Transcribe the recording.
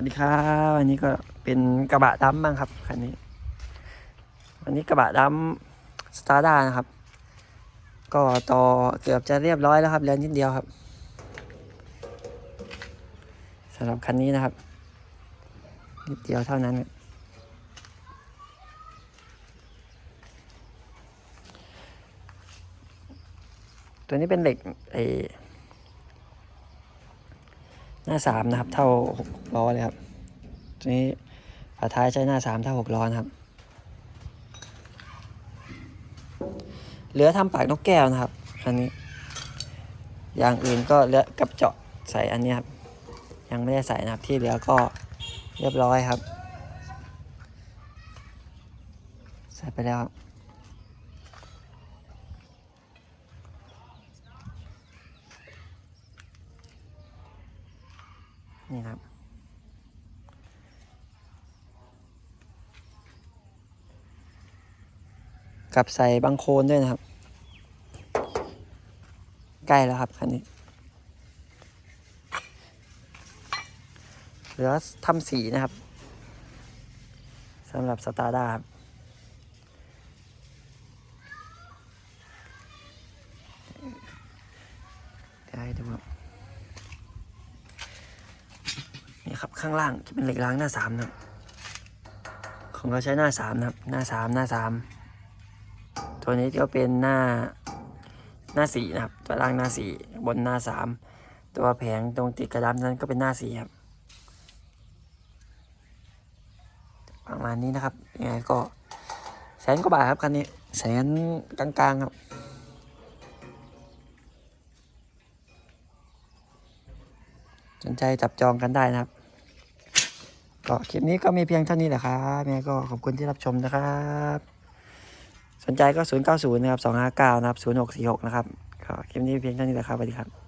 วัสดีครับวันนี้ก็เป็นกระบะดำบ้างครับคันนี้ วันนี้กระบะดำสตาร์ด้านะครับ ก็ต่อเกือบจะเรียบร้อยแล้วครับเหลือนิดเดียวครับสำหรับคันนี้นะครับ นิดเดียวเท่านั้น ตัวนี้เป็นเหล็กไอ หน้าสามนะครับ เท่าหกล้อเลยครับตัวนี้ฝาท้ายใช้หน้าสามเท่าหกล้อนะครับ เหลือทำปากนกแก้วนะครับคันนี้ อย่างอื่นก็เหลือกับเจาะใส่อันนี้ครับ ยังไม่ได้ใส่นะครับที่เหลือก็เรียบร้อยครับ ใส่ไปแล้วครับ นี่ครับ กับใส่บังโคลนด้วยนะครับ ใกล้แล้วครับคันนี้ เหลือทำสีนะครับสำหรับสตาร์ด้าครับได้ดูครับ ครับ ข้างล่างจะเป็นเหล็กล้างหน้าสามนะครับ ของเราใช้หน้าสามนะครับ หน้าสามหน้าสามตัวนี้ก็เป็นหน้าหน้าสี่นะครับ ตัวล่างหน้าสี่บนหน้าสามตัวแผงตรงติดกระดานนั้นก็เป็นหน้าสี่ครับประมาณนี้นะครับยังไงก็แสนกว่าบาทครับคันนี้แสนกลางๆครับสนใจจับจองกันได้นะครับ ก็คลิปนี้ก็มีเพียงเท่านี้แหละครับยังไงก็ขอบคุณที่รับชมนะครับ สนใจก็ 090 นะครับ 259 นะครับ 0646 นะครับก็คลิปนี้เพียงเท่านี้แหละครับสวัสดีครับ